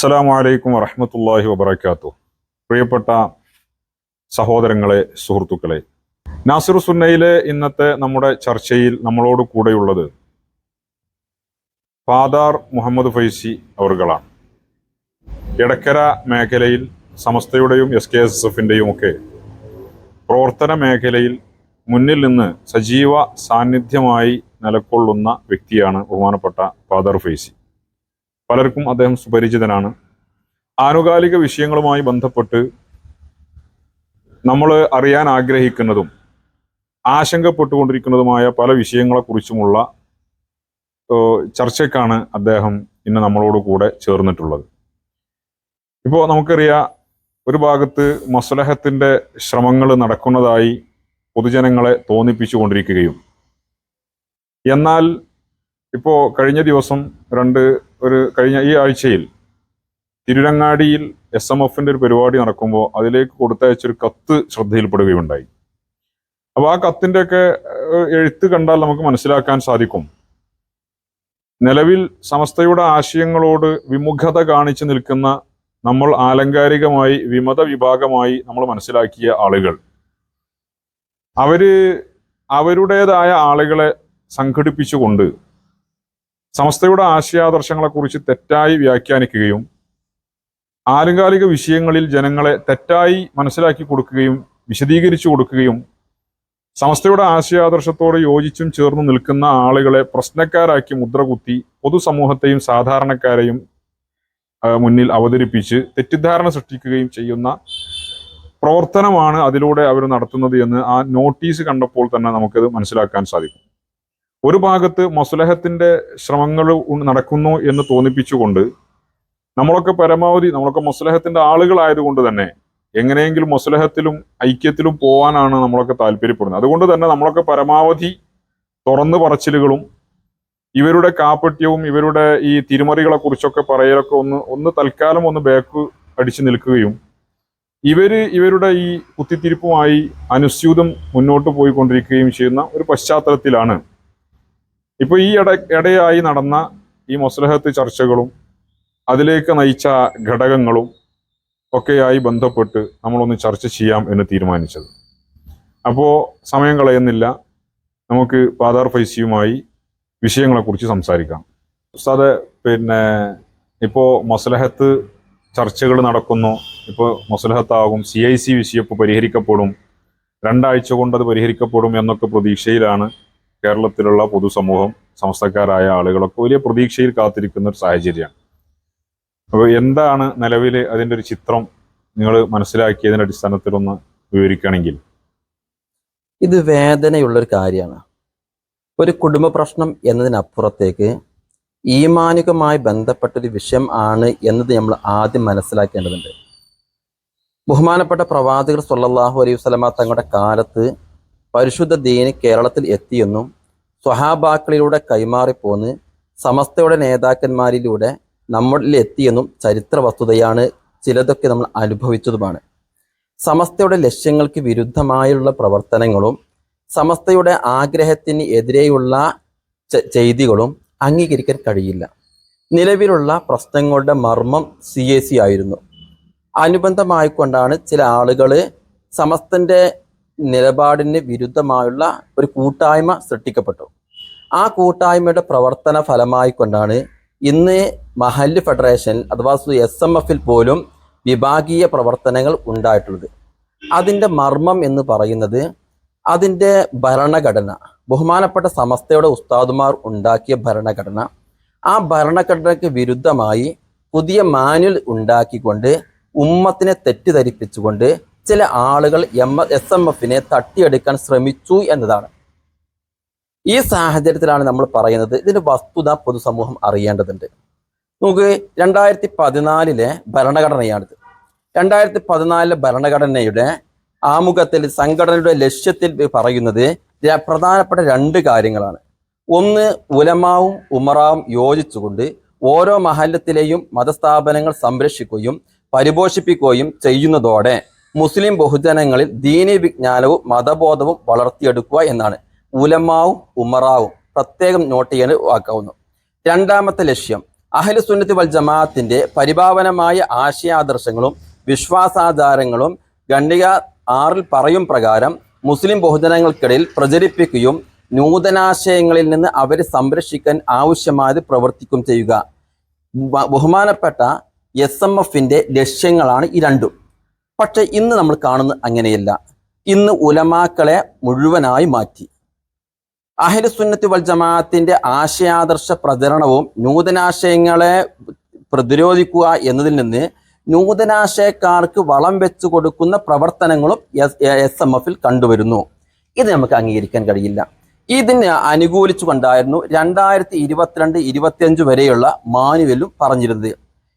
അസ്സലാമു അലൈക്കും വറഹ്മത്തുള്ളാഹി വബറകാതുഹു പ്രിയപ്പെട്ട സഹോദരങ്ങളെ സുഹൃത്തുക്കളെ നാസിറു സുന്നയിലെ ഇന്നത്തെ നമ്മുടെ ചർച്ചയിൽ നമ്മളോട് കൂടെയുള്ളത് ഫാദർ മുഹമ്മദ് ഫൈസി അവർകളാണ്. എടക്കര മേഖലയിൽ സമസ്തയുടെയും എസ് കെ എസ് എഫിന്റെയും ഒക്കെ പ്രവർത്തന മേഖലയിൽ മുന്നിൽ നിന്ന് സജീവ സാന്നിധ്യമായി നിലകൊള്ളുന്ന വ്യക്തിയാണ് ബഹുമാനപ്പെട്ട ഫാദർ ഫൈസി. പലർക്കും അദ്ദേഹം സുപരിചിതനാണ്. ആനുകാലിക വിഷയങ്ങളുമായി ബന്ധപ്പെട്ട് നമ്മൾ അറിയാൻ ആഗ്രഹിക്കുന്നതും ആശങ്കപ്പെട്ടുകൊണ്ടിരിക്കുന്നതുമായ പല വിഷയങ്ങളെക്കുറിച്ചുമുള്ള ചർച്ചയ്ക്കാണ് അദ്ദേഹം ഇന്ന് നമ്മളോട് കൂടെ ചേർന്നിട്ടുള്ളത്. ഇപ്പോൾ നമുക്കറിയാം ഒരു ഭാഗത്ത് മസ്ലഹത്തിന്റെ ശ്രമങ്ങൾ നടക്കുന്നതായി പൊതുജനങ്ങളെ തോന്നിപ്പിച്ചുകൊണ്ടിരിക്കുകയും. എന്നാൽ ഇപ്പോൾ കഴിഞ്ഞ ദിവസം രണ്ട് ഒരു കഴിഞ്ഞ ഈ ആഴ്ചയിൽ തിരുരങ്ങാടിയിൽ എസ് എം എഫിന്റെ ഒരു പരിപാടി നടക്കുമ്പോൾ അതിലേക്ക് കൊടുത്തയച്ചൊരു കത്ത് ശ്രദ്ധയിൽപ്പെടുകയുണ്ടായി. അപ്പോൾ ആ കത്തിന്റെ ഒക്കെ എഴുത്ത് കണ്ടാൽ നമുക്ക് മനസ്സിലാക്കാൻ സാധിക്കും. നിലവിൽ സമസ്തയുടെ ആശയങ്ങളോട് വിമുഖത കാണിച്ചു നിൽക്കുന്ന നമ്മൾ ആലങ്കാരികമായി വിമത വിഭാഗമായി നമ്മൾ മനസ്സിലാക്കിയ ആളുകൾ. അവർ അവരുടേതായ ആളുകളെ സംഘടിപ്പിച്ചുകൊണ്ട് സമസ്തയുടെ ആശയാദർശങ്ങളെക്കുറിച്ച് തെറ്റായി വ്യാഖ്യാനിക്കുകയും ആലങ്കാലിക വിഷയങ്ങളിൽ ജനങ്ങളെ തെറ്റായി മനസ്സിലാക്കി കൊടുക്കുകയും വിശദീകരിച്ചു കൊടുക്കുകയും സമസ്തയുടെ ആശയാദർശത്തോട് യോജിച്ചും ചേർന്ന് നിൽക്കുന്ന ആളുകളെ പ്രശ്നക്കാരാക്കി മുദ്രകുത്തി പൊതുസമൂഹത്തെയും സാധാരണക്കാരെയും മുന്നിൽ അവതരിപ്പിച്ച് തെറ്റിദ്ധാരണ സൃഷ്ടിക്കുകയും ചെയ്യുന്ന പ്രവർത്തനമാണ് അതിലൂടെ അവർ നടത്തുന്നത് എന്ന് ആ നോട്ടീസ് കണ്ടപ്പോൾ തന്നെ നമുക്കത് മനസ്സിലാക്കാൻ സാധിക്കും. ഒരു ഭാഗത്ത് മസുലഹത്തിന്റെ ശ്രമങ്ങൾ നടക്കുന്നു എന്ന് തോന്നിപ്പിച്ചുകൊണ്ട് നമ്മളൊക്കെ പരമാവധി നമ്മളൊക്കെ മസുലഹത്തിന്റെ ആളുകളായതുകൊണ്ട് തന്നെ എങ്ങനെയെങ്കിലും മസുലഹത്തിലും ഐക്യത്തിലും പോവാനാണ് നമ്മളൊക്കെ താല്പര്യപ്പെടുന്നത്. അതുകൊണ്ട് തന്നെ നമ്മളൊക്കെ പരമാവധി തുറന്നു പറച്ചിലുകളും ഇവരുടെ കാപ്പട്യവും ഇവരുടെ ഈ തിരിമറികളെ കുറിച്ചൊക്കെ പറയലൊക്കെ ഒന്ന് ഒന്ന് തൽക്കാലം ഒന്ന് ബാക്ക് അടിച്ചു നിൽക്കുകയും ഇവർ ഇവരുടെ ഈ കുത്തിത്തിരിപ്പുമായി അനുസ്യൂതം മുന്നോട്ട് പോയിക്കൊണ്ടിരിക്കുകയും ചെയ്യുന്ന ഒരു പശ്ചാത്തലത്തിലാണ് ഇപ്പൊ ഈ ഇട ഇടയായി നടന്ന ഈ മൊസ്ലഹത്ത് ചർച്ചകളും അതിലേക്ക് നയിച്ച ഘടകങ്ങളും ഒക്കെയായി ബന്ധപ്പെട്ട് നമ്മളൊന്ന് ചർച്ച ചെയ്യാം എന്ന് തീരുമാനിച്ചത്. അപ്പോൾ സമയം കളയുന്നില്ല. നമുക്ക് പാതാർ ഫൈസിയുമായി വിഷയങ്ങളെക്കുറിച്ച് സംസാരിക്കാം. ഉസ്താദ് പിന്നെ ഇപ്പോൾ മൊസ്ലഹത്ത് ചർച്ചകൾ നടക്കുന്നു. ഇപ്പോൾ മൊസ്ലഹത്താകും. സി ഐ സി വിഷയം ഇപ്പോൾ പരിഹരിക്കപ്പെടും. രണ്ടാഴ്ച കൊണ്ടത് പരിഹരിക്കപ്പെടും എന്നൊക്കെ പ്രതീക്ഷയിലാണ്. കേരളത്തിലുള്ള പൊതുസമൂഹം സംസ്ഥക്കാരായ ആളുകളൊക്കെ വലിയ പ്രതീക്ഷയിൽ കാത്തിരിക്കുന്ന ഒരു സാഹചര്യമാണ്. അപ്പോൾ എന്താണ് നിലവിൽ അതിന്റെ ഒരു ചിത്രം നിങ്ങൾ മനസ്സിലാക്കിയതിന്റെ അടിസ്ഥാനത്തിൽ ഒന്ന് വിവരിക്കുകയാണെങ്കിൽ? ഇത് വേദനയുള്ള ഒരു കാര്യമാണ്. ഒരു കുടുംബ പ്രശ്നം എന്നതിനപ്പുറത്തേക്ക് ഈമാനികമായി ബന്ധപ്പെട്ടൊരു വിഷയം ആണ് എന്നത് നമ്മൾ ആദ്യം മനസ്സിലാക്കേണ്ടതുണ്ട്. ബഹുമാനപ്പെട്ട പ്രവാചകർ സല്ലല്ലാഹു അലൈഹി വസല്ലമ തങ്ങളുടെ കാലത്ത് പരിശുദ്ധ ദീന് കേരളത്തിൽ എത്തിയെന്നും സ്വഹാബാക്കളിലൂടെ കൈമാറിപ്പോന്ന് സമസ്തയുടെ നേതാക്കന്മാരിലൂടെ നമ്മളിൽ എത്തിയെന്നും ചരിത്ര വസ്തുതയാണ് ചിലതൊക്കെ നമ്മൾ അനുഭവിച്ചതുമാണ്. സമസ്തയുടെ ലക്ഷ്യങ്ങൾക്ക് വിരുദ്ധമായുള്ള പ്രവർത്തനങ്ങളും സമസ്തയുടെ ആഗ്രഹത്തിന് എതിരെയുള്ള ചെയ്തികളും അംഗീകരിക്കാൻ കഴിയില്ല. നിലവിലുള്ള പ്രശ്നങ്ങളുടെ മർമ്മം സി ആയിരുന്നു. അനുബന്ധമായിക്കൊണ്ടാണ് ചില ആളുകൾ സമസ്തന്റെ നിലപാടിന് വിരുദ്ധമായുള്ള ഒരു കൂട്ടായ്മ സൃഷ്ടിക്കപ്പെട്ടു. ആ കൂട്ടായ്മയുടെ പ്രവർത്തന ഫലമായി കൊണ്ടാണ് ഇന്ന് മഹല്ല് ഫെഡറേഷൻ അഥവാ എസ് എം എഫിൽ പോലും വിഭാഗീയ പ്രവർത്തനങ്ങൾ ഉണ്ടായിട്ടുള്ളത്. അതിന്റെ മർമ്മം എന്ന് പറയുന്നത് അതിന്റെ ഭരണഘടന ബഹുമാനപ്പെട്ട സമസ്തയുടെ ഉസ്താദുമാർ ഉണ്ടാക്കിയ ഭരണഘടന ആ ഭരണഘടനയ്ക്ക് വിരുദ്ധമായി പുതിയ മാനുവൽ ഉണ്ടാക്കിക്കൊണ്ട് ഉമ്മത്തിനെ തെറ്റിദ്ധരിപ്പിച്ചുകൊണ്ട് ചില ആളുകൾ എം എസ് എം എഫിനെ തട്ടിയെടുക്കാൻ ശ്രമിച്ചു എന്നതാണ്. ഈ സാഹചര്യത്തിലാണ് നമ്മൾ പറയുന്നത് ഇതിന്റെ വസ്തുത പൊതുസമൂഹം അറിയേണ്ടതുണ്ട്. നമുക്ക് രണ്ടായിരത്തി പതിനാലിലെ ഭരണഘടനയാണിത്. രണ്ടായിരത്തി പതിനാലിലെ ഭരണഘടനയുടെ ആമുഖത്തിൽ സംഘടനയുടെ ലക്ഷ്യത്തിൽ പറയുന്നത് പ്രധാനപ്പെട്ട രണ്ട് കാര്യങ്ങളാണ്. ഒന്ന് ഉലമാവും ഉമറാവും യോജിച്ചുകൊണ്ട് ഓരോ മഹല്ലത്തിലെയും മതസ്ഥാപനങ്ങൾ സംരക്ഷിക്കുകയും പരിപോഷിപ്പിക്കുകയും ചെയ്യുന്നതോടെ മുസ്ലിം ബഹുജനങ്ങളിൽ ദീനി വിജ്ഞാനവും മതബോധവും വളർത്തിയെടുക്കുക എന്നാണ് ഉലമാവും ഉമറാവും പ്രത്യേകം നോട്ട് ചെയ്യാൻ വാക്കാവുന്നു രണ്ടാമത്തെ ലക്ഷ്യം അഹ്ലു സുന്നത്തി വൽ ജമാഅത്തിന്റെ പരിഭാവനമായ ആശയാദർശങ്ങളും വിശ്വാസാചാരങ്ങളും ഖണ്ഡിക ആറിൽ പറയും പ്രകാരം മുസ്ലിം ബഹുജനങ്ങൾക്കിടയിൽ പ്രചരിപ്പിക്കുകയും നൂതനാശയങ്ങളിൽ നിന്ന് അവരെ സംരക്ഷിക്കാൻ ആവശ്യമായത് പ്രവർത്തിക്കും ചെയ്യുക. ബഹുമാനപ്പെട്ട എസ് എം എഫിന്റെ ലക്ഷ്യങ്ങളാണ് ഈ രണ്ടും. പക്ഷെ ഇന്ന് നമ്മൾ കാണുന്നത് അങ്ങനെയല്ല. ഇന്ന് ഉലമാക്കളെ മുഴുവനായി മാറ്റി. അഹിലുസുന്നത്തി വൽ ജമാഅത്തിന്റെ ആശയാദർശ പ്രചരണവും നൂതനാശയങ്ങളെ പ്രതിരോധിക്കുക എന്നതിൽ നിന്ന് നൂതനാശയക്കാർക്ക് വളം വെച്ചു കൊടുക്കുന്ന പ്രവർത്തനങ്ങളും എസ് എം എഫിൽ കണ്ടുവരുന്നു. ഇത് നമുക്ക് അംഗീകരിക്കാൻ കഴിയില്ല. ഇതിനെ അനുകൂലിച്ചുകൊണ്ടായിരുന്നു രണ്ടായിരത്തി ഇരുപത്തിരണ്ട് ഇരുപത്തിയഞ്ച് വരെയുള്ള മാനുവലും പറഞ്ഞിരുന്നത്.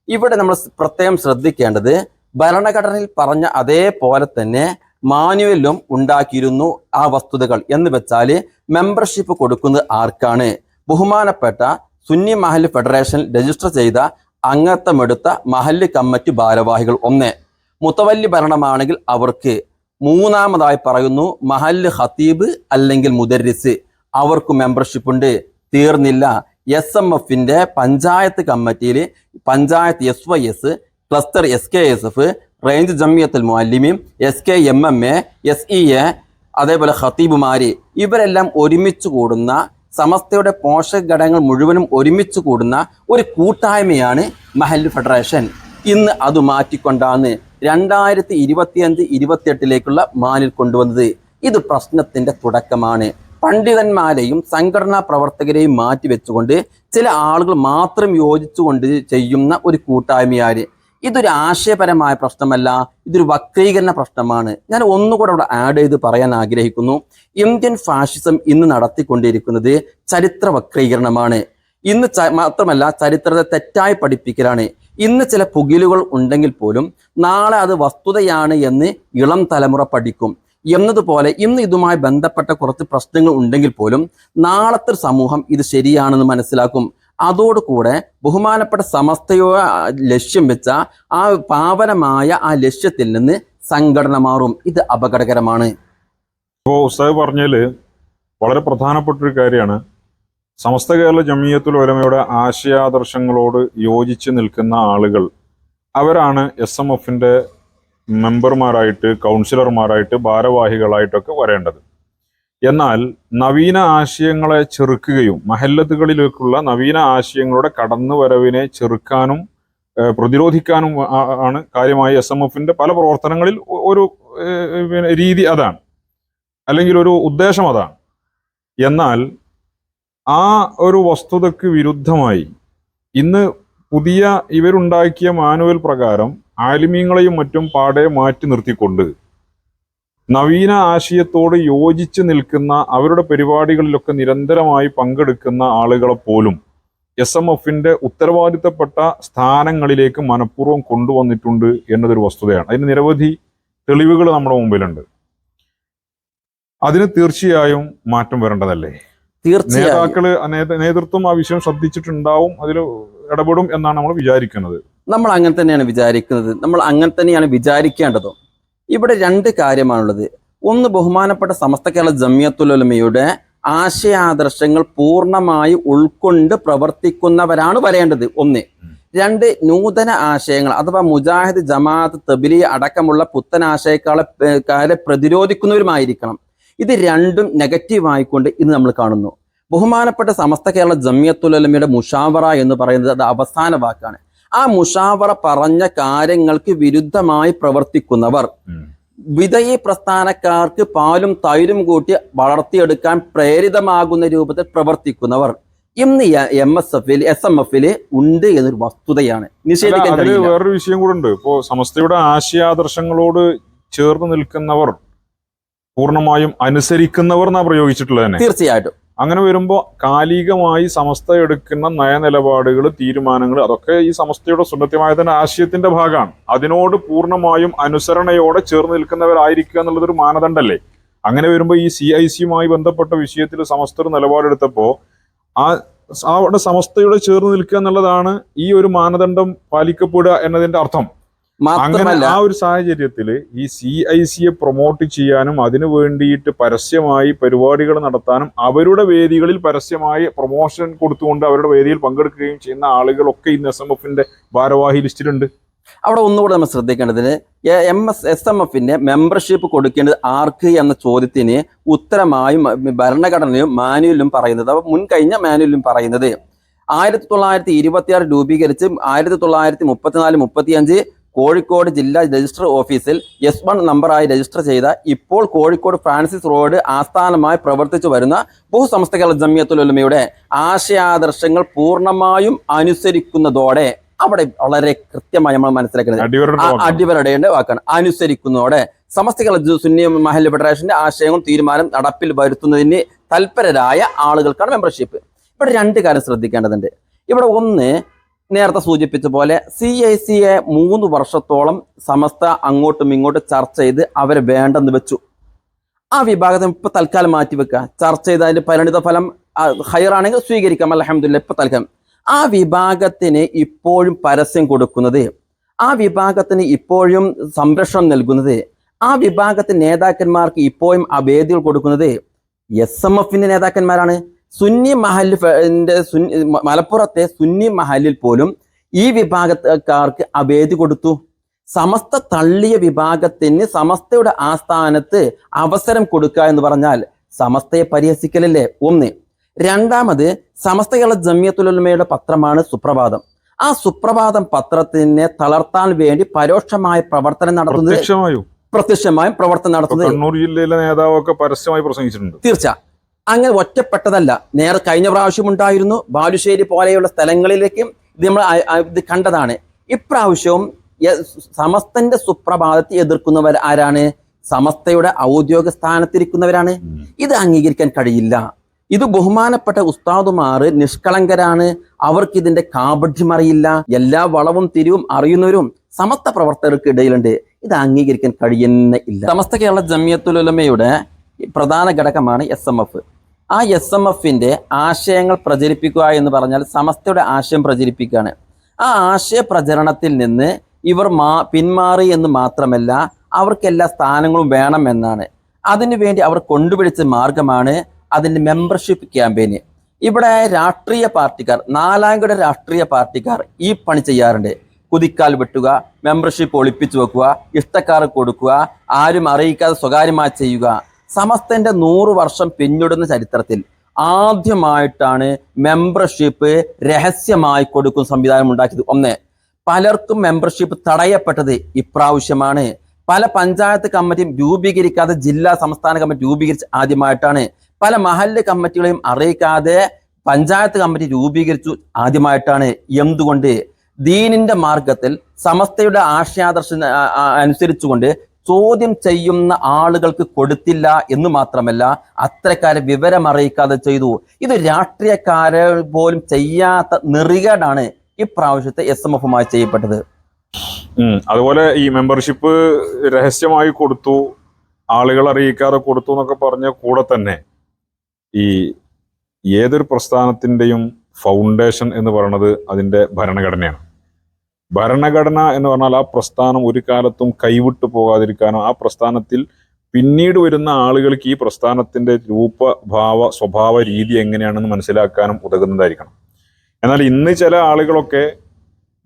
ഇവിടെ നമ്മൾ പ്രത്യേകം ശ്രദ്ധിക്കേണ്ടത് ഭരണഘടനയിൽ പറഞ്ഞ അതേപോലെ തന്നെ മാനുവലും ഉണ്ടാക്കിയിരുന്നു ആ വസ്തുതകൾ. എന്ന് വെച്ചാൽ മെമ്പർഷിപ്പ് കൊടുക്കുന്നത് ആർക്കാണ്? ബഹുമാനപ്പെട്ട സുന്നി മഹൽ ഫെഡറേഷൻ രജിസ്റ്റർ ചെയ്ത അംഗത്വമെടുത്ത മഹല്ല് കമ്മിറ്റി ഭാരവാഹികൾ ഒന്ന്. മുത്തവല്ലി ഭരണമാണെങ്കിൽ അവർക്ക് മൂന്നാമതായി പറയുന്നു മഹല്ല് ഹത്തീബ് അല്ലെങ്കിൽ മുദരിസ്. അവർക്ക് മെമ്പർഷിപ്പ് ഉണ്ട്. തീർന്നില്ല. എസ് എം എഫിന്റെ പഞ്ചായത്ത് കമ്മിറ്റിയിൽ panchayat S Y S cluster S K S F range Jamiyyathul Muallimeen S K M M A S E A അതേപോലെ ഖത്തീബുമാര് ഇവരെല്ലാം ഒരുമിച്ച് കൂടുന്ന സമസ്തയുടെ പോഷക ഘടകങ്ങൾ മുഴുവനും ഒരുമിച്ച് കൂടുന്ന ഒരു കൂട്ടായ്മയാണ് മഹല്ല് ഫെഡറേഷൻ. ഇന്ന് അത് മാറ്റിക്കൊണ്ടാണ് രണ്ടായിരത്തി ഇരുപത്തിയഞ്ച് ഇരുപത്തിയെട്ടിലേക്കുള്ള മാനിൽ കൊണ്ടുവന്നത്. ഇത് പ്രശ്നത്തിന്റെ തുടക്കമാണ്. പണ്ഡിതന്മാരെയും സംഘടനാ പ്രവർത്തകരെയും മാറ്റിവെച്ചുകൊണ്ട് ചില ആളുകൾ മാത്രം യോജിച്ചുകൊണ്ട് ചെയ്യുന്ന ഒരു കൂട്ടായ്മയാര്. ഇതൊരു ആശയപരമായ പ്രശ്നമല്ല ഇതൊരു വക്രീകരണ പ്രശ്നമാണ്. ഞാൻ ഒന്നുകൂടെ അവിടെ ആഡ് ചെയ്ത് പറയാൻ ആഗ്രഹിക്കുന്നു. ഇന്ത്യൻ ഫാഷിസം ഇന്ന് നടത്തിക്കൊണ്ടിരിക്കുന്നത് ചരിത്ര വക്രീകരണമാണ്. ഇന്ന് മാത്രമല്ല ചരിത്രത്തെ തെറ്റായി പഠിപ്പിക്കലാണ്. ഇന്ന് ചില പുകിലുകൾ ഉണ്ടെങ്കിൽ പോലും നാളെ അത് വസ്തുതയാണ് എന്ന് ഇളം തലമുറ പഠിക്കും. എന്നതുപോലെ ഇന്ന് ഇതുമായി ബന്ധപ്പെട്ട കുറച്ച് പ്രശ്നങ്ങൾ ഉണ്ടെങ്കിൽ പോലും നാളത്തെ സമൂഹം ഇത് ശരിയാണെന്ന് മനസ്സിലാക്കും. അതോടുകൂടെ ബഹുമാനപ്പെട്ട സമസ്തയോ ലക്ഷ്യം വെച്ച ആ പാവനമായ ആ ലക്ഷ്യത്തിൽ നിന്ന് സംഘടന മാറും. ഇത് അപകടകരമാണ്. ഇപ്പോൾ ഉസ്താദ് പറഞ്ഞാൽ വളരെ പ്രധാനപ്പെട്ട ഒരു കാര്യമാണ്. സമസ്ത കേരള ജമിയത്തുൽ ഉലമയുടെ ആശയാദർശങ്ങളോട് യോജിച്ച് നിൽക്കുന്ന ആളുകൾ അവരാണ് എസ് എം എഫിന്റെ മെമ്പർമാരായിട്ട് കൗൺസിലർമാരായിട്ട് ഭാരവാഹികളായിട്ടൊക്കെ വരേണ്ടത്. എന്നാൽ നവീന ആശയങ്ങളെ ചെറുക്കുകയും മഹല്ലത്തുകളിലേക്കുള്ള നവീന ആശയങ്ങളുടെ കടന്നുവരവിനെ ചെറുക്കാനും പ്രതിരോധിക്കാനും ആണ് കാര്യമായി എസ് എം എഫിന്റെ പല പ്രവർത്തനങ്ങളിൽ ഒരു രീതി അതാണ്. അല്ലെങ്കിൽ ഒരു ഉദ്ദേശം അതാണ്. എന്നാൽ ആ ഒരു വസ്തുതയ്ക്ക് വിരുദ്ധമായി ഇന്ന് പുതിയ ഇവരുണ്ടാക്കിയ മാനുവൽ പ്രകാരം ആലിമീങ്ങളെയും മറ്റും പാടെ മാറ്റി നിർത്തിക്കൊണ്ട് നവീന ആശയത്തോട് യോജിച്ച് നിൽക്കുന്ന അവരുടെ പരിപാടികളിലൊക്കെ നിരന്തരമായി പങ്കെടുക്കുന്ന ആളുകളെ പോലും എസ് എം എഫിന്റെ ഉത്തരവാദിത്തപ്പെട്ട സ്ഥാനങ്ങളിലേക്ക് മനഃപൂർവം കൊണ്ടുവന്നിട്ടുണ്ട് എന്നതൊരു വസ്തുതയാണ്. അതിന് നിരവധി തെളിവുകൾ നമ്മുടെ മുമ്പിലുണ്ട്. അതിന് തീർച്ചയായും മാറ്റം വരേണ്ടതല്ലേ? നേതാക്കൾ നേതൃത്വം ആ വിഷയം ശ്രദ്ധിച്ചിട്ടുണ്ടാവും അതിൽ ഇടപെടും എന്നാണ് നമ്മൾ വിചാരിക്കുന്നത്. നമ്മൾ അങ്ങനെ തന്നെയാണ് വിചാരിക്കുന്നത്. നമ്മൾ അങ്ങനെ തന്നെയാണ് വിചാരിക്കേണ്ടതും. ഇവിടെ രണ്ട് കാര്യമാണുള്ളത്. ഒന്ന് ബഹുമാനപ്പെട്ട സമസ്ത കേരള ജമിയത്തുലമയുടെ ആശയാദർശങ്ങൾ പൂർണമായി ഉൾക്കൊണ്ട് പ്രവർത്തിക്കുന്നവരാണ് വരേണ്ടത്. ഒന്ന്. രണ്ട് നൂതന ആശയങ്ങൾ അഥവാ മുജാഹിദ് ജമാഅത്ത് തബിലി അടക്കമുള്ള പുത്തൻ ആശയക്കാളെ കാരെ പ്രതിരോധിക്കുന്നവരുമായിരിക്കണം. ഇത് രണ്ടും നെഗറ്റീവ് ആയിക്കൊണ്ട് ഇന്ന് നമ്മൾ കാണുന്നു. ബഹുമാനപ്പെട്ട സമസ്ത കേരള ജമിയത്തുലമയുടെ മുഷാവറ എന്ന് പറയുന്നത് അത് അവസാന വാക്കാണ്. ആ മുഷാവറ പറഞ്ഞ കാര്യങ്ങൾക്ക് വിരുദ്ധമായി പ്രവർത്തിക്കുന്നവർ. വിധയി പ്രസ്ഥാനക്കാർക്ക് പാലും തൈരും കൂട്ടി വളർത്തിയെടുക്കാൻ പ്രേരിതമാകുന്ന രൂപത്തിൽ പ്രവർത്തിക്കുന്നവർ. ഇന്ന് എം എസ് എഫിൽ എസ് എം എഫിൽ ഉണ്ട് എന്നൊരു വസ്തുതയാണ്. നിഷേധിക്കാൻ വേറൊരു വിഷയം കൂടെ ഉണ്ട്. ഇപ്പോ സമസ്തയുടെ ആശയാദർശങ്ങളോട് ചേർന്ന് നിൽക്കുന്നവർ പൂർണമായും അനുസരിക്കുന്നവർ എന്നാ പ്രയോഗിച്ചിട്ടുള്ളത് തീർച്ചയായിട്ടും. അങ്ങനെ വരുമ്പോൾ കാലികമായി സമസ്ത എടുക്കുന്ന നയനിലപാടുകൾ തീരുമാനങ്ങൾ അതൊക്കെ ഈ സമസ്തയുടെ സുന്നത്യമായതിന്റെ ആശയത്തിന്റെ ഭാഗമാണ്. അതിനോട് പൂർണമായും അനുസരണയോടെ ചേർന്ന് നിൽക്കുന്നവരായിരിക്കുക എന്നുള്ളതൊരു മാനദണ്ഡല്ലേ? അങ്ങനെ വരുമ്പോൾ ഈ സി ഐ സിയുമായി ബന്ധപ്പെട്ട വിഷയത്തിൽ സമസ്ത ഒരു നിലപാടെടുത്തപ്പോൾ ആ അവിടെ സമസ്തയുടെ ചേർന്ന് നിൽക്കുക എന്നുള്ളതാണ് ഈ ഒരു മാനദണ്ഡം പാലിക്കപ്പെടുക എന്നതിന്റെ അർത്ഥം. അങ്ങനെ ആ ഒരു സാഹചര്യത്തിൽ ഈ സി ഐ സിയെ പ്രൊമോട്ട് ചെയ്യാനും അതിനു വേണ്ടിയിട്ട് പരസ്യമായി പരിപാടികൾ നടത്താനും അവരുടെ വേദികളിൽ പരസ്യമായി പ്രൊമോഷൻ കൊടുത്തുകൊണ്ട് അവരുടെ വേദിയിൽ പങ്കെടുക്കുകയും ചെയ്യുന്ന ആളുകളൊക്കെ ഇന്ന് എസ് എം എഫിന്റെ ഭാരവാഹി ലിസ്റ്റിലുണ്ട്. അവിടെ ഒന്നുകൂടെ നമ്മൾ ശ്രദ്ധിക്കേണ്ടതിന് എം എസ് എസ് എം എഫിന്റെ മെമ്പർഷിപ്പ് കൊടുക്കേണ്ടത് ആർക്ക് എന്ന ചോദ്യത്തിന് ഉത്തരമായും ഭരണഘടനയും മാനുവലും പറയുന്നത് അപ്പൊ മുൻകഴിഞ്ഞ മാനുവലും പറയുന്നത് ആയിരത്തി തൊള്ളായിരത്തി ഇരുപത്തിയാറ് രൂപീകരിച്ച് ആയിരത്തി തൊള്ളായിരത്തി മുപ്പത്തിനാല് മുപ്പത്തിയഞ്ച് കോഴിക്കോട് ജില്ലാ രജിസ്റ്റർ ഓഫീസിൽ എസ് വൺ നമ്പറായി രജിസ്റ്റർ ചെയ്ത ഇപ്പോൾ കോഴിക്കോട് ഫ്രാൻസിസ് റോഡ് ആസ്ഥാനമായി പ്രവർത്തിച്ചു വരുന്ന ബഹുസംസ്ഥകൾ ഉലമയുടെ ആശയാദർശങ്ങൾ പൂർണമായും അനുസരിക്കുന്നതോടെ അവിടെ വളരെ കൃത്യമായി നമ്മൾ മനസ്സിലാക്കുന്നത്. അടിവരുടെ അടിവരടേണ്ട വാക്കാണ്. അനുസരിക്കുന്നതോടെ സമസ്ത കേരള സുന്നി മഹൽ ഫെഡറേഷന്റെ ആശയവും തീരുമാനം നടപ്പിൽ വരുത്തുന്നതിന് തൽപരരായ ആളുകൾക്കാണ് മെമ്പർഷിപ്പ് ഇവിടെ രണ്ട് കാര്യം ശ്രദ്ധിക്കേണ്ടതുണ്ട്. ഇവിടെ ഒന്ന് നേരത്തെ സൂചിപ്പിച്ച പോലെ സി ഐ സിയെ മൂന്ന് വർഷത്തോളം സമസ്ത അങ്ങോട്ടും ഇങ്ങോട്ടും ചർച്ച ചെയ്ത് അവരെ വേണ്ടെന്ന് വെച്ചു. ആ വിഭാഗത്തെ ഇപ്പൊ തൽക്കാലം മാറ്റി വെക്കുക ചർച്ച ചെയ്ത് അതിന്റെ പരിണിത ഫലം ഹയർ ഹൈറാണെങ്കിൽ സ്വീകരിക്കാം. അലഹമില്ല ഇപ്പൊ തൽക്കാലം. ആ വിഭാഗത്തിന് ഇപ്പോഴും പരസ്യം കൊടുക്കുന്നത് ആ വിഭാഗത്തിന് ഇപ്പോഴും സംരക്ഷണം നൽകുന്നത് ആ വിഭാഗത്തിന് നേതാക്കന്മാർക്ക് ഇപ്പോഴും ആ വേദികൾ കൊടുക്കുന്നത് എസ് എം എഫിന്റെ നേതാക്കന്മാരാണ്. സുന്നി മഹലിന്റെ മലപ്പുറത്തെ സുന്നി മഹലിൽ പോലും ഈ വിഭാഗക്കാർക്ക് അഭേദി കൊടുത്തു. സമസ്ത തള്ളിയ വിഭാഗത്തിന് സമസ്തയുടെ ആസ്ഥാനത്ത് അവസരം കൊടുക്കുക എന്ന് പറഞ്ഞാൽ സമസ്തയെ പരിഹസിക്കലല്ലേ? ഒന്ന്. രണ്ടാമത് സമസ്ത കേരള ജമിയത്തുലമയുടെ പത്രമാണ് സുപ്രഭാതം. ആ സുപ്രഭാതം പത്രത്തിനെ തളർത്താൻ വേണ്ടി പരോക്ഷമായ പ്രവർത്തനം നടത്തുന്നത് പ്രത്യക്ഷമായും. പ്രവർത്തനം നടത്തുന്നത് കണ്ണൂർ ജില്ലയിലെ നേതാവൊക്കെ പരസ്യമായി പ്രസംഗിച്ചിട്ടുണ്ട്. തീർച്ച. അങ്ങനെ ഒറ്റപ്പെട്ടതല്ല. നേരെ കഴിഞ്ഞ പ്രാവശ്യം ഉണ്ടായിരുന്നു. ബാലുശ്ശേരി പോലെയുള്ള സ്ഥലങ്ങളിലേക്കും ഇത് നമ്മൾ ഇത് കണ്ടതാണ്. ഇപ്രാവശ്യവും സമസ്തന്റെ സുപ്രഭാതത്തെ എതിർക്കുന്നവർ ആരാണ്? സമസ്തയുടെ ഔദ്യോഗിക സ്ഥാനത്തിരിക്കുന്നവരാണ്. ഇത് അംഗീകരിക്കാൻ കഴിയില്ല. ഇത് ബഹുമാനപ്പെട്ട ഉസ്താദുമാർ നിഷ്കളങ്കരാണ്. അവർക്ക് ഇതിന്റെ കാപഠ്യം അറിയില്ല. എല്ലാ വളവും തിരിവും അറിയുന്നവരും സമസ്ത പ്രവർത്തകർക്ക് ഇടയിലുണ്ട്. ഇത് അംഗീകരിക്കാൻ കഴിയുന്ന ഇല്ല. സമസ്ത കേരള ജമിയത്തുലമയുടെ പ്രധാന ഘടകമാണ് എസ് എം എഫ് ആ എസ് എം എഫിന്റെ ആശയങ്ങൾ പ്രചരിപ്പിക്കുക എന്ന് പറഞ്ഞാൽ സമസ്തയുടെ ആശയം പ്രചരിപ്പിക്കുകയാണ്. ആ ആശയ പ്രചരണത്തിൽ നിന്ന് ഇവർ മാ പിന്മാറി എന്ന് മാത്രമല്ല അവർക്ക് എല്ലാ സ്ഥാനങ്ങളും വേണമെന്നാണ് അതിനുവേണ്ടി അവർ കൊണ്ടുപിടിച്ച മാർഗമാണ് അതിന്റെ മെമ്പർഷിപ്പ് ക്യാമ്പയിന് ഇവിടെ രാഷ്ട്രീയ പാർട്ടിക്കാർ നാലാംകിട രാഷ്ട്രീയ പാർട്ടിക്കാർ ഈ പണി ചെയ്യാറുണ്ട്. കുതിക്കാൽ വെട്ടുക മെമ്പർഷിപ്പ് ഒളിപ്പിച്ചു വെക്കുക ഇഷ്ടക്കാർ കൊടുക്കുക ആരും അറിയിക്കാതെ സ്വകാര്യമായി ചെയ്യുക. സമസ്തന്റെ നൂറ് വർഷം പിന്നിടുന്ന ചരിത്രത്തിൽ ആദ്യമായിട്ടാണ് മെമ്പർഷിപ്പ് രഹസ്യമായി കൊടുക്കുന്ന സംവിധാനം ഉണ്ടാക്കിയത്. ഒന്ന് പലർക്കും മെമ്പർഷിപ്പ് തടയപ്പെട്ടത് ഇപ്രാവശ്യമാണ്. പല പഞ്ചായത്ത് കമ്മിറ്റിയും രൂപീകരിക്കാതെ ജില്ലാ സംസ്ഥാന കമ്മിറ്റി രൂപീകരിച്ച് ആദ്യമായിട്ടാണ്. പല മഹല്ല് കമ്മിറ്റികളെയും അറിയിക്കാതെ പഞ്ചായത്ത് കമ്മിറ്റി രൂപീകരിച്ചു ആദ്യമായിട്ടാണ്. എന്തുകൊണ്ട്? ദീനിന്റെ മാർഗത്തിൽ സമസ്തയുടെ ആശയാദർശന ആ- ആ- അനുസരിച്ചുകൊണ്ട് ചോദ്യം ചെയ്യുന്ന ആളുകൾക്ക് കൊടുത്തില്ല എന്ന് മാത്രമല്ല അത്രക്കാര് വിവരം അറിയിക്കാതെ ചെയ്തു. ഇത് രാഷ്ട്രീയക്കാരെ പോലും ചെയ്യാത്ത നെറികേടാണ് ഇപ്രാവശ്യത്തെ എസ് എം എഫുമായി ചെയ്യപ്പെട്ടത്. അതുപോലെ ഈ മെമ്പർഷിപ്പ് രഹസ്യമായി കൊടുത്തു ആളുകൾ അറിയിക്കാതെ കൊടുത്തു എന്നൊക്കെ പറഞ്ഞ കൂടെ തന്നെ ഈ ഏതൊരു പ്രസ്ഥാനത്തിന്റെയും ഫൗണ്ടേഷൻ എന്ന് പറയുന്നത് അതിന്റെ ഭരണഘടനയാണ്. ഭരണഘടന എന്ന് പറഞ്ഞാൽ ആ പ്രസ്ഥാനം ഒരു കാലത്തും കൈവിട്ടു പോകാതിരിക്കാനോ ആ പ്രസ്ഥാനത്തിൽ പിന്നീട് വരുന്ന ആളുകൾക്ക് ഈ പ്രസ്ഥാനത്തിന്റെ രൂപഭാവ സ്വഭാവ രീതി എങ്ങനെയാണെന്ന് മനസ്സിലാക്കാനും ഉതകുന്നതായിരിക്കണം. എന്നാൽ ഇന്ന് ചില ആളുകളൊക്കെ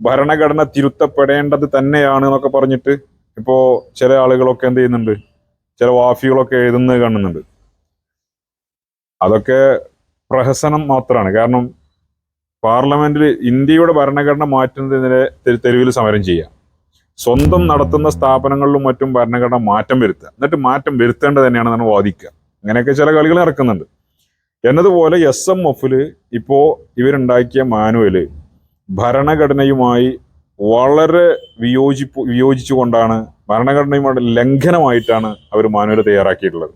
ഭരണഘടന തിരുത്തപ്പെടേണ്ടത് തന്നെയാണ് എന്നൊക്കെ പറഞ്ഞിട്ട് ഇപ്പോൾ ചില ആളുകളൊക്കെ എന്ത് ചെയ്യുന്നുണ്ട്? ചില വാഫികളൊക്കെ എഴുതുന്നത് കാണുന്നുണ്ട്. അതൊക്കെ പ്രഹസനം മാത്രമാണ്. കാരണം പാർലമെന്റിൽ ഇന്ത്യയുടെ ഭരണഘടന മാറ്റുന്നതിനെതിരെ തെരുവിൽ സമരം ചെയ്യുക സ്വന്തം നടത്തുന്ന സ്ഥാപനങ്ങളിലും മറ്റും ഭരണഘടന മാറ്റം വരുത്തുക. എന്നിട്ട് മാറ്റം വരുത്തേണ്ടത് തന്നെയാണ് നമ്മൾ വാദിക്കുക. അങ്ങനെയൊക്കെ ചില കളികൾ നടക്കുന്നുണ്ട്. എന്നതുപോലെ എസ് എം എഫിൽ ഇപ്പോ ഇവരുണ്ടാക്കിയ മാനുവൽ ഭരണഘടനയുമായി വളരെ വിയോജിപ്പ് വിയോജിച്ചുകൊണ്ടാണ് ഭരണഘടനയുമായിട്ട് ലംഘനമായിട്ടാണ് അവർ മാനുവൽ തയ്യാറാക്കിയിട്ടുള്ളത്.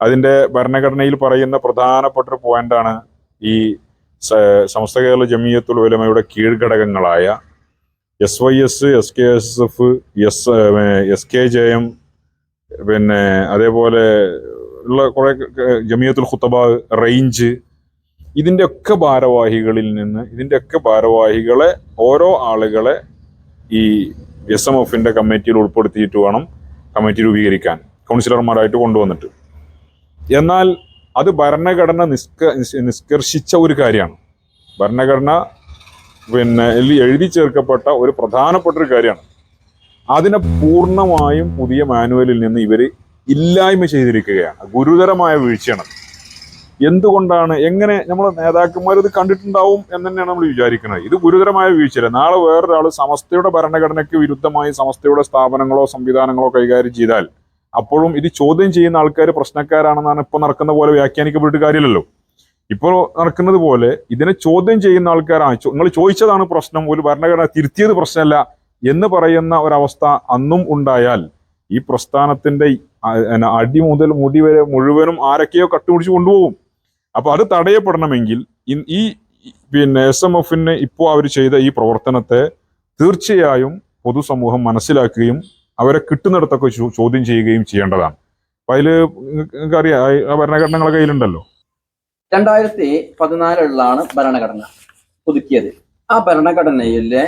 അതിന്റെ ഭരണഘടനയിൽ പറയുന്ന പ്രധാനപ്പെട്ട ഒരു പോയിന്റാണ് ഈ സമസ്ത കേരള ജമിയത്തുൽ ഉലമയുടെ കീഴ്ഘടകങ്ങളായ S Y S S K S S F S S K J M അതേപോലെ ഉള്ള കുറെ ജമിയത്തുൽ ഖുത്തബ റേഞ്ച് ഇതിന്റെ ഒക്കെ ഭാരവാഹികളിൽ നിന്ന് ഇതിന്റെ ഒക്കെ ഭാരവാഹികളെ ഓരോ ആളുകളെ ഈ എസ് എം എഫിന്റെ കമ്മിറ്റിയിൽ ഉൾപ്പെടുത്തിയിട്ട് വേണം കമ്മിറ്റി രൂപീകരിക്കാൻ കൗൺസിലർമാരായിട്ട് കൊണ്ടുവന്നിട്ട്. എന്നാൽ അത് ഭരണഘടന നിഷ്ക നിഷ്കർഷിച്ച ഒരു കാര്യമാണ്. ഭരണഘടന പിന്നെ എഴുതി ചേർക്കപ്പെട്ട ഒരു പ്രധാനപ്പെട്ട ഒരു കാര്യമാണ്. അതിനെ പൂർണമായും പുതിയ മാനുവലിൽ നിന്ന് ഇവർ ഇല്ലായ്മ ചെയ്തിരിക്കുകയാണ്. ഗുരുതരമായ വീഴ്ചയാണ്. എന്തുകൊണ്ടാണ്? എങ്ങനെ നമ്മൾ നേതാക്കന്മാർ ഇത് കണ്ടിട്ടുണ്ടാവും എന്ന് തന്നെയാണ് നമ്മൾ വിചാരിക്കുന്നത്. ഇത് ഗുരുതരമായ വീഴ്ചയല്ല. നാളെ വേറൊരാൾ സമസ്തയുടെ ഭരണഘടനയ്ക്ക് വിരുദ്ധമായി സമസ്തയുടെ സ്ഥാപനങ്ങളോ സംവിധാനങ്ങളോ കൈകാര്യം ചെയ്താൽ അപ്പോഴും ഇത് ചോദ്യം ചെയ്യുന്ന ആൾക്കാർ പ്രശ്നക്കാരാണെന്നാണ് ഇപ്പൊ നടക്കുന്ന പോലെ വ്യാഖ്യാനിക്കപ്പെട്ടിട്ട് കാര്യമില്ലല്ലോ. ഇപ്പോൾ നടക്കുന്നത് പോലെ ഇതിനെ ചോദ്യം ചെയ്യുന്ന ആൾക്കാരാണ് നിങ്ങൾ ചോദിച്ചതാണ് പ്രശ്നം ഒരു ഭരണഘടന തിരുത്തിയത് പ്രശ്നമല്ല എന്ന് പറയുന്ന ഒരവസ്ഥ അന്നും ഉണ്ടായാൽ ഈ പ്രസ്ഥാനത്തിന്റെ അടി മുതൽ മുടി വരെ മുഴുവനും ആരൊക്കെയോ കട്ടുപിടിച്ച് കൊണ്ടുപോകും. അപ്പൊ അത് തടയപ്പെടണമെങ്കിൽ ഈ പിന്നെ എസ് എം എഫിന് ഇപ്പോൾ അവർ ചെയ്ത ഈ പ്രവർത്തനത്തെ തീർച്ചയായും പൊതുസമൂഹം മനസ്സിലാക്കുകയും അവരെ കിട്ടുന്നിടത്തൊക്കെ ചോദ്യം ചെയ്യുകയും ചെയ്യേണ്ടതാണ്. അപ്പൊ അതിൽ നിങ്ങൾക്ക് അറിയാം ഭരണഘടനകളെ കയ്യിലുണ്ടല്ലോ? രണ്ടായിരത്തി പതിനാലിലാണ് ഭരണഘടന പുതുക്കിയത്. ആ ഭരണഘടനയിലെ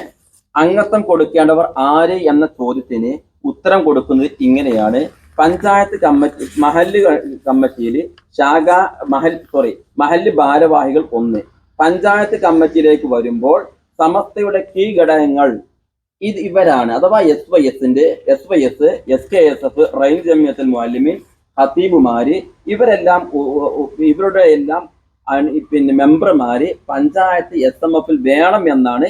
അംഗത്വം കൊടുക്കേണ്ടവർ ആര് എന്ന ചോദ്യത്തിന് ഉത്തരം കൊടുക്കുന്നത് ഇങ്ങനെയാണ്. പഞ്ചായത്ത് കമ്മിറ്റി മഹല്ല് കമ്മിറ്റിയിൽ ശാഖ മഹൽ സോറി മഹല്ല് ഭാരവാഹികൾ ഒന്ന്. പഞ്ചായത്ത് കമ്മിറ്റിയിലേക്ക് വരുമ്പോൾ സമസ്തയുടെ കീഴ്ഘടകങ്ങൾ ഇത് ഇവരാണ്. അഥവാ എസ് വൈ എസിന്റെ S Y S S K S F range Jamiyyathul Muallimeen ഹത്തീബുമാര് ഇവരെല്ലാം ഇവരുടെ എല്ലാം പിന്നെ മെമ്പർമാര് പഞ്ചായത്ത് എസ് എം എഫിൽ വേണം എന്നാണ്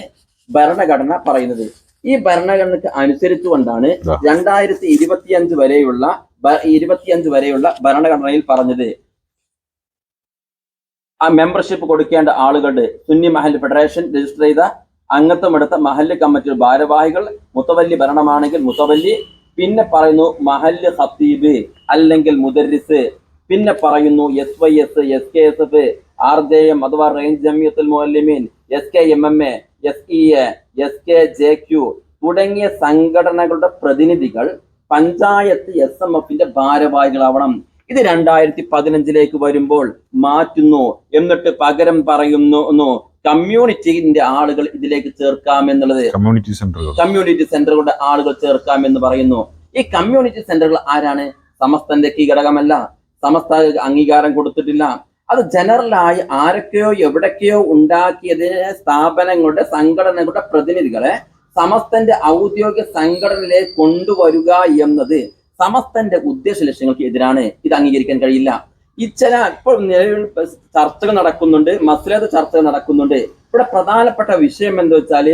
ഭരണഘടന പറയുന്നത്. ഈ ഭരണഘടനക്ക് അനുസരിച്ചുകൊണ്ടാണ്. രണ്ടായിരത്തി ഇരുപത്തിയഞ്ച് വരെയുള്ള ഇരുപത്തിയഞ്ച് വരെയുള്ള ഭരണഘടനയിൽ പറഞ്ഞത്. ആ മെമ്പർഷിപ്പ് കൊടുക്കേണ്ട ആളുകളുടെ സുന്നി മഹൽ ഫെഡറേഷൻ രജിസ്റ്റർ ചെയ്ത അംഗത്വമെടുത്ത മഹല്ല് കമ്മിറ്റി ഭാരവാഹികൾ മുത്തവല്ലി ഭരണമാണെങ്കിൽ മുത്തവല്ലി പിന്നെ പറയുന്നു മഹല്ല് ഹത്തീബ് അല്ലെങ്കിൽ മുദരിസ് പിന്നെ പറയുന്നു S Y S S K S S F R J M range Jamiyyathul Muallimeen S K M M A S E S K J Q തുടങ്ങിയ സംഘടനകളുടെ പ്രതിനിധികൾ പഞ്ചായത്ത് എസ് എം എഫിന്റെ ഭാരവാഹികളാവണം. ഇത് രണ്ടായിരത്തി പതിനഞ്ചിലേക്ക് വരുമ്പോൾ മാറ്റുന്നു. എന്നിട്ട് പകരം പറയുന്നു കമ്മ്യൂണിറ്റിന്റെ ആളുകൾ ഇതിലേക്ക് ചേർക്കാം എന്നുള്ളത് കമ്മ്യൂണിറ്റി സെന്ററുകൾ. കമ്മ്യൂണിറ്റി സെന്ററുകളുടെ ആളുകൾ ചേർക്കാമെന്ന് പറയുന്നു. ഈ കമ്മ്യൂണിറ്റി സെന്ററുകൾ ആരാണ്? സമസ്തന്റെ കീഘടകമല്ല സമസ്ത അംഗീകാരം കൊടുത്തിട്ടില്ല. അത് ജനറലായി ആരൊക്കെയോ എവിടൊക്കെയോ ഉണ്ടാക്കിയതിന് സ്ഥാപനങ്ങളുടെ സംഘടനകളുടെ പ്രതിനിധികളെ സമസ്തന്റെ ഔദ്യോഗിക സംഘടനയിലേക്ക് കൊണ്ടുവരിക എന്നത് സമസ്തന്റെ ഉദ്ദേശ ലക്ഷ്യങ്ങൾക്ക് എതിരാണ്. ഇത് അംഗീകരിക്കാൻ കഴിയില്ല. ഈ ചില ഇപ്പോൾ നിലവിൽ ചർച്ചകൾ നടക്കുന്നുണ്ട് മസ്ലത് ചർച്ചകൾ നടക്കുന്നുണ്ട്. ഇവിടെ പ്രധാനപ്പെട്ട വിഷയം എന്താ വെച്ചാൽ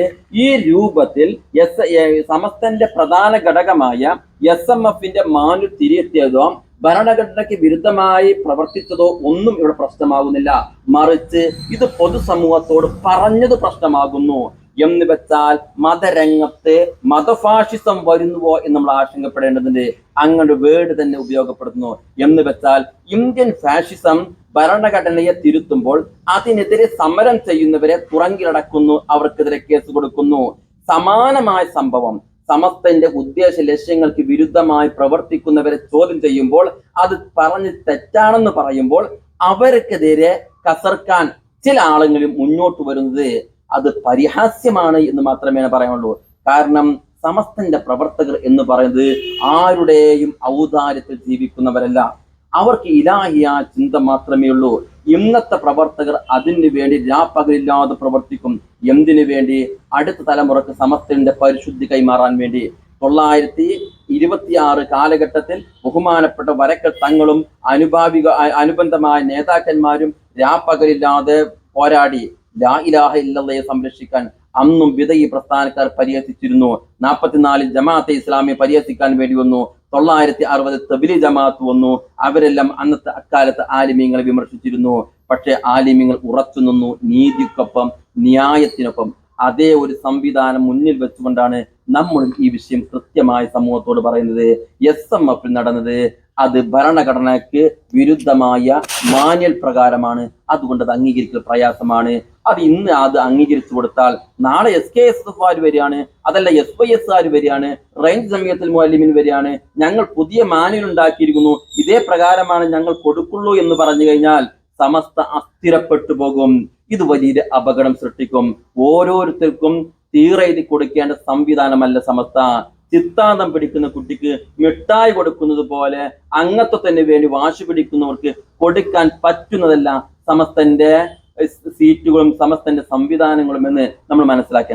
ഈ രൂപത്തിൽ എസ് സമസ്തന്റെ പ്രധാന ഘടകമായ എസ് എം എഫിന്റെ മാനു തിരിയെത്തിയതോ ഭരണഘടനയ്ക്ക് വിരുദ്ധമായി പ്രവർത്തിച്ചതോ ഒന്നും ഇവിടെ പ്രശ്നമാകുന്നില്ല. മറിച്ച് ഇത് പൊതുസമൂഹത്തോട് പറഞ്ഞത് പ്രശ്നമാകുന്നു. എന്ന് വെച്ചാൽ മതരംഗത്ത് മതഫാഷിസം വരുന്നുവോ എന്ന് നമ്മൾ ആശങ്കപ്പെടേണ്ടതിന്റെ അങ്ങനെ വേർഡ് തന്നെ ഉപയോഗപ്പെടുത്തുന്നു. എന്ന് വെച്ചാൽ ഇന്ത്യൻ ഫാഷിസം ഭരണഘടനയെ തിരുത്തുമ്പോൾ അതിനെതിരെ സമരം ചെയ്യുന്നവരെ തുറങ്കിലടക്കുന്നു. അവർക്കെതിരെ കേസ് കൊടുക്കുന്നു. സമാനമായ സംഭവം. സമസ്തന്റെ ഉദ്ദേശ ലക്ഷ്യങ്ങൾക്ക് വിരുദ്ധമായി പ്രവർത്തിക്കുന്നവരെ ചോദ്യം ചെയ്യുമ്പോൾ അത് പറഞ്ഞ് തെറ്റാണെന്ന് പറയുമ്പോൾ അവർക്കെതിരെ കസർക്കാൻ ചില ആളുകളും മുന്നോട്ട് വരുന്നത്. അത് പരിഹാസ്യമാണ് എന്ന് മാത്രമേ പറയാനുള്ളൂ. കാരണം സമസ്തന്റെ പ്രവർത്തകർ എന്ന് പറയുന്നത് ആരുടെയും ഔദാര്യത്തിൽ ജീവിക്കുന്നവരല്ല. അവർക്ക് ഇലാഹിയ ചിന്ത മാത്രമേ ഉള്ളൂ. ഇന്നത്തെ പ്രവർത്തകർ അതിനു വേണ്ടി രാപ്പകലില്ലാതെ പ്രവർത്തിക്കും. എന്തിനു വേണ്ടി? അടുത്ത തലമുറയ്ക്ക് സമസ്തന്റെ പരിശുദ്ധി കൈമാറാൻ വേണ്ടി. തൊള്ളായിരത്തി ഇരുപത്തിയാറ് കാലഘട്ടത്തിൽ ബഹുമാനപ്പെട്ട വരക്കൽ തങ്ങളും അനുഭാവിക അനുബന്ധമായ നേതാക്കന്മാരും രാപ്പകലില്ലാതെ പോരാടി. ലാ ഇലാഹ ഇല്ലല്ലയെ സംരക്ഷിക്കാൻ അന്നും വിതയി പ്രസ്ഥാനക്കാർ പരിഹസിച്ചിരുന്നു. നാൽപ്പത്തിനാലിൽ ജമാഅത്തെ ഇസ്ലാമി പരിഹസിക്കാൻ വേണ്ടി വന്നു. തൊള്ളായിരത്തി അറുപത് തബിലി ജമാഅത്ത് വന്നു. അവരെല്ലാം അന്നത്തെ അക്കാലത്ത് ആലിമ്യങ്ങളെ വിമർശിച്ചിരുന്നു. പക്ഷെ ആലിമ്യങ്ങൾ ഉറച്ചു നിന്നു. നീതിക്കൊപ്പം ന്യായത്തിനൊപ്പം. അതേ ഒരു സംവിധാനം മുന്നിൽ വെച്ചുകൊണ്ടാണ് നമ്മൾ ഈ വിഷയം കൃത്യമായി സമൂഹത്തോട് പറയുന്നത്. എസ് എം എഫിൽ നടന്നത്. അത് ഭരണഘടനയ്ക്ക് വിരുദ്ധമായ മാന്യൽ പ്രകാരമാണ്. അതുകൊണ്ട് അത് അംഗീകരിക്കൽ പ്രയാസമാണ്. അത് ഇന്ന് അത് അംഗീകരിച്ചു കൊടുത്താൽ നാളെ എസ് കെ എസ് എഫ് ആര് വരികയാണ് അതല്ല എസ് വൈ എസ് ആര് വരികയാണ് റേഞ്ച് സമയത്തിൽ മുഅല്ലിമിൻ വരികയാണ് ഞങ്ങൾ പുതിയ മാനുവൽ ഉണ്ടാക്കിയിരിക്കുന്നു. ഇതേ പ്രകാരമാണ് ഞങ്ങൾ കൊടുക്കുള്ളൂ എന്ന് പറഞ്ഞു കഴിഞ്ഞാൽ സമസ്ത അസ്ഥിരപ്പെട്ടു പോകും. ഇത് വലിയൊരു അപകടം സൃഷ്ടിക്കും. ഓരോരുത്തർക്കും തീറെഴുതി കൊടുക്കേണ്ട സംവിധാനമല്ല സമസ്ത. ചിത്താന്തം പിടിക്കുന്ന കുട്ടിക്ക് മിഠായി കൊടുക്കുന്നത് പോലെ അംഗത്വത്തിന് വേണ്ടി വാശി പിടിക്കുന്നവർക്ക് കൊടുക്കാൻ പറ്റുന്നതല്ല സമസ്തന്റെ സീറ്റുകളും സമസ്തന്റെ സംവിധാനങ്ങളും എന്ന് നമ്മൾ മനസ്സിലാക്കേണ്ടത്